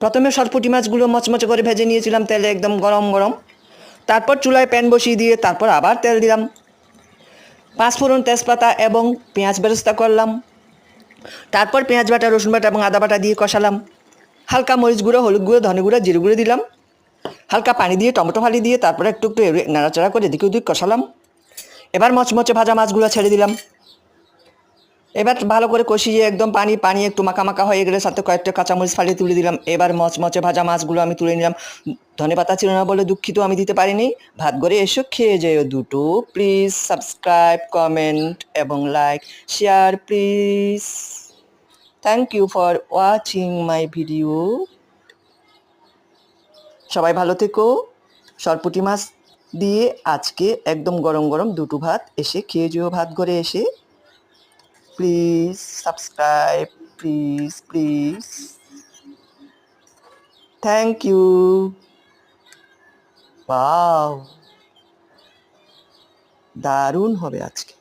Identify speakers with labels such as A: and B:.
A: প্রথমে সরপুটি মাছগুলো মচমচে করে ভেজে নিয়েছিলাম তেলে একদম গরম গরম। তারপর চুলায় প্যান বসিয়ে দিয়ে তারপর আবার তেল দিলাম। পাঁচফোড়ন তেজপাতা এবং পেঁয়াজ ব্যবস্থা করলাম। তারপর পেঁয়াজ বাটা, রসুন বাটা এবং আদা বাটা দিয়ে কষালাম। হালকা মরিচ গুঁড়ো, হলুদ গুঁড়ো, ধনে গুঁড়ো, জিরে গুঁড়ো দিলাম। হালকা পানি দিয়ে টমেটো ফালি দিয়ে তারপরে একটু একটু নাড়াচাড়া করে এদিকে ওদিক কষালাম। এবার মচমচে ভাজা মাছগুলো ছেড়ে দিলাম। এবার ভালো করে কষিয়ে একদম পানি পানি একটু মাখা হয়ে গেলে সাথে কয়েকটা কাঁচামরিচ ফালিয়ে তুলে দিলাম। এবার মচমচে ভাজা মাছগুলো আমি তুলে নিলাম। ধনে পাতা ছিল না বলে দুঃখিত, আমি দিতে পারিনি। ভাত করে এসো, খেয়ে যেও দুটো। প্লিজ সাবস্ক্রাইব কমেন্ট এবং like share please thank you for watching my video সবাই ভালো থেকো। সরপুটি মাছ দিয়ে আজকে একদম গরম গরম দুটো ভাত এসে খেয়ে যেও, ভাত ঘরে এসে। Please subscribe please please thank you বাও দারুণ হবে আজকে।